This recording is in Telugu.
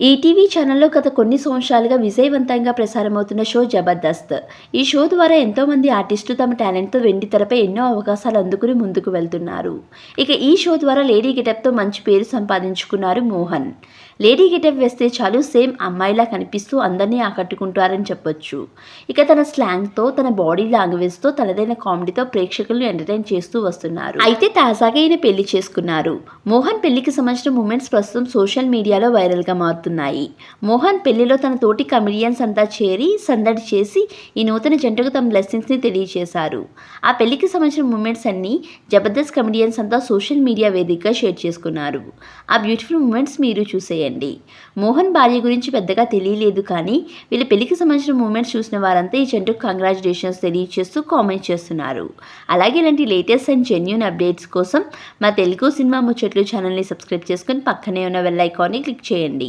ఈటీవీ ఛానల్లో గత కొన్ని సంవత్సరాలుగా విజయవంతంగా ప్రసారమవుతున్న షో జబర్దస్త్. ఈ షో ద్వారా ఎంతోమంది ఆర్టిస్టులు తమ టాలెంట్తో వెండి తెరపై ఎన్నో అవకాశాలు అందుకుని ముందుకు వెళ్తున్నారు. ఇక ఈ షో ద్వారా లేడీ గెటప్తో మంచి పేరు సంపాదించుకున్నారు మోహన్. లేడీ గెటప్ వేస్తే చాలు సేమ్ అమ్మాయిలా కనిపిస్తూ అందరినీ ఆకట్టుకుంటారని చెప్పొచ్చు. ఇక తన స్లాంగ్తో తన బాడీ లాంగ్వేజ్తో తనదైన కామెడీతో ప్రేక్షకులను ఎంటర్టైన్ చేస్తూ వస్తున్నారు. అయితే తాజాగా ఈయన పెళ్ళి చేసుకున్నారు. మోహన్ పెళ్ళికి సంబంధించిన మూమెంట్స్ ప్రస్తుతం సోషల్ మీడియాలో వైరల్గా అవుతున్నాయి. మోహన్ పెళ్ళిలో తన తోటి కమెడియన్స్ అంతా చేరి సందడి చేసి ఈ నూతన జంటకు తమ బ్లెస్సింగ్స్ని తెలియజేశారు. ఆ పెళ్ళికి సంబంధించిన మూమెంట్స్ అన్నీ జబర్దస్త్ కమెడియన్స్ అంతా సోషల్ మీడియా వేదికగా షేర్ చేసుకున్నారు. ఆ బ్యూటిఫుల్ మూమెంట్స్ మీరు చూసేయండి. మోహన్ భార్య గురించి పెద్దగా తెలియలేదు కానీ వీళ్ళ పెళ్ళికి సంబంధించిన మూమెంట్స్ చూసిన వారంతా ఈ జంటకు కంగ్రాచులేషన్స్ తెలియజేస్తూ కామెంట్ చేస్తున్నారు. అలాగే ఇలాంటి లేటెస్ట్ అండ్ జెన్యున్ అప్డేట్స్ కోసం మా తెలుగు సినిమా ముచ్చట్లు ఛానల్ని సబ్స్క్రైబ్ చేసుకొని పక్కనే ఉన్న బెల్ ఐకాన్ని క్లిక్ చేయండి.